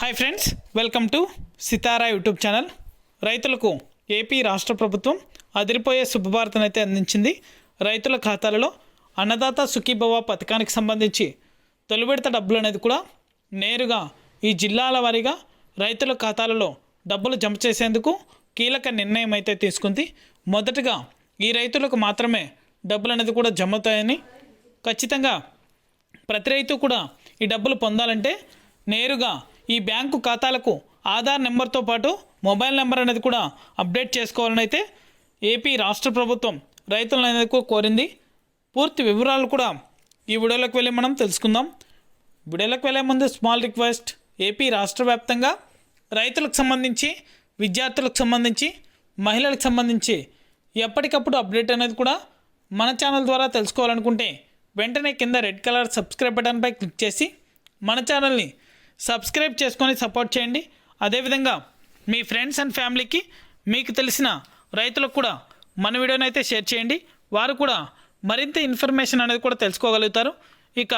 Hi friends welcome to Sitara YouTube channel రైతులకు AP రాష్ట్ర ప్రభుత్వం అదిరిపోయే శుభవార్తను అయితే అందించింది. రైతుల ఖాతాలలో అన్నదాత సుఖీభవ పథకానికి సంబంధించి తొలి విడత డబ్బులు అనేది కూడా నేరుగా ఈ జిల్లాల వారీగా రైతుల ఖాతాలలో డబ్బులు జమ చేసేందుకు కీలక నిర్ణయం అయితే తీసుకుంది. మొదటగా ఈ రైతులకు మాత్రమే డబ్బులు అనేది కూడా జమవుతాయని ఖచ్చితంగా ప్రతి రైతు కూడా ఈ డబ్బులు పొందాలంటే నేరుగా ఈ బ్యాంకు ఖాతాలకు ఆధార్ నెంబర్తో పాటు మొబైల్ నెంబర్ అనేది కూడా అప్డేట్ చేసుకోవాలని అయితే ఏపీ రాష్ట్ర ప్రభుత్వం రైతులను అనేది కోరింది. పూర్తి వివరాలు కూడా ఈ వీడియోలోకి వెళ్ళి మనం తెలుసుకుందాం. వీడియోలోకి వెళ్ళే ముందు స్మాల్ రిక్వెస్ట్ ఏపీ రాష్ట్ర వ్యాప్తంగా రైతులకు సంబంధించి విద్యార్థులకు సంబంధించి మహిళలకు సంబంధించి ఎప్పటికప్పుడు అప్డేట్ అనేది కూడా మన ఛానల్ ద్వారా తెలుసుకోవాలనుకుంటే వెంటనే కింద రెడ్ కలర్ సబ్స్క్రైబ్ బటన్పై క్లిక్ చేసి మన ఛానల్ని సబ్స్క్రైబ్ చేసుకొని సపోర్ట్ చేయండి. అదేవిధంగా మీ ఫ్రెండ్స్ అండ్ ఫ్యామిలీకి మీకు తెలిసిన రైతులకు కూడా మన వీడియోని అయితే షేర్ చేయండి. వారు కూడా మరింత ఇన్ఫర్మేషన్ అనేది కూడా తెలుసుకోగలుగుతారు. ఇక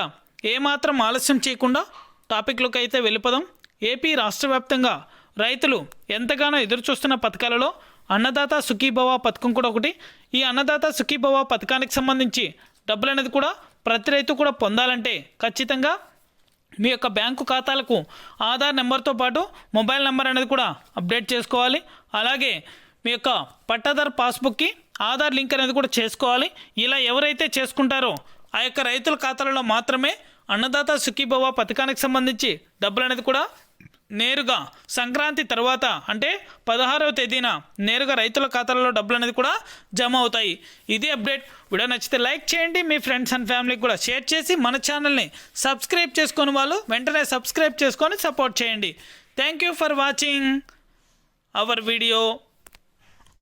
ఏమాత్రం ఆలస్యం చేయకుండా టాపిక్లోకి అయితే వెళ్ళిపోదాం. ఏపీ రాష్ట్ర వ్యాప్తంగా రైతులు ఎంతగానో ఎదురుచూస్తున్న పథకాలలో అన్నదాత సుఖీభవ పథకం కూడా ఒకటి. ఈ అన్నదాత సుఖీభవ పథకానికి సంబంధించి డబ్బులు అనేది కూడా ప్రతి రైతు కూడా పొందాలంటే ఖచ్చితంగా మీ యొక్క బ్యాంకు ఖాతాలకు ఆధార్ నెంబర్తో పాటు మొబైల్ నెంబర్ అనేది కూడా అప్డేట్ చేసుకోవాలి. అలాగే మీ యొక్క పట్టాదార్ పాస్బుక్కి ఆధార్ లింక్ అనేది కూడా చేసుకోవాలి. ఇలా ఎవరైతే చేసుకుంటారో ఆ యొక్క రైతుల ఖాతాలలో మాత్రమే అన్నదాత సుఖీభవ పథకానికి సంబంధించి డబ్బులు అనేది కూడా నేరుగా సంక్రాంతి తర్వాత అంటే పదహారవ తేదీన నేరుగా రైతుల ఖాతాలలో డబ్బులు అనేది కూడా జమ అవుతాయి. ఇది అప్డేట్. వీడియో నచ్చితే లైక్ చేయండి. మీ ఫ్రెండ్స్ అండ్ ఫ్యామిలీకి కూడా షేర్ చేసి మన ఛానల్ని సబ్స్క్రైబ్ చేసుకొని వాళ్ళు వెంటనే సబ్స్క్రైబ్ చేసుకొని సపోర్ట్ చేయండి. Thank you for watching our video.